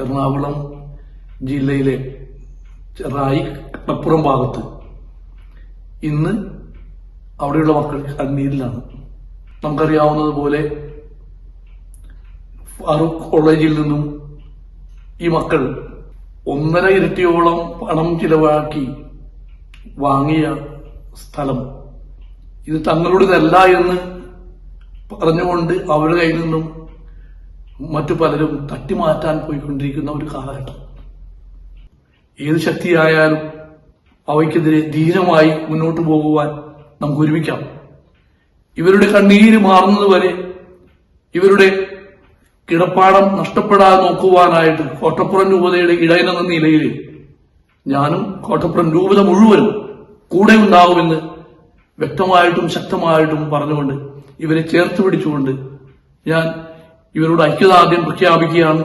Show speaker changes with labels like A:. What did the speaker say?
A: എറണാകുളം ജില്ലയിലെ ചെറായി കട്ടപ്പുറം ഭാഗത്ത് ഇന്ന് അവിടെയുള്ള മക്കൾ കണ്ണീരിലാണ്. നമുക്കറിയാവുന്നതുപോലെ ഫാറൂഖ് കോളേജിൽ നിന്നും ഈ മക്കൾ ഒന്നര ഇരട്ടിയോളം പണം ചിലവാക്കി വാങ്ങിയ സ്ഥലം. ഇത് തങ്ങളുടേതല്ല എന്ന് പറഞ്ഞുകൊണ്ട് അവരുടെ കയ്യിൽ നിന്നും മറ്റു പലരും തട്ടിമാറ്റാൻ പോയിക്കൊണ്ടിരിക്കുന്ന ഒരു കാലഘട്ടം. ഏത് ശക്തിയായാലും അവയ്ക്കെതിരെ ധീരമായി മുന്നോട്ട് പോകുവാൻ നമുക്ക് ഒരുമിക്കാം. ഇവരുടെ കണ്ണീര് മാറുന്നതുവരെ ഇവരുടെ കിടപ്പാടം നഷ്ടപ്പെടാതെ നോക്കുവാനായിട്ട് കോട്ടപ്പുറം രൂപതയുടെ ഇടയനെന്ന നിലയിൽ ഞാനും കോട്ടപ്പുറം രൂപത മുഴുവനും കൂടെ ഉണ്ടാവുമെന്ന് വ്യക്തമായിട്ടും ശക്തമായിട്ടും പറഞ്ഞുകൊണ്ട് ഇവരെ ചേർത്ത് പിടിച്ചുകൊണ്ട് ഞാൻ ഇവരോട് ഐക്യദാർഢ്യം പ്രഖ്യാപിക്കുകയാണ്.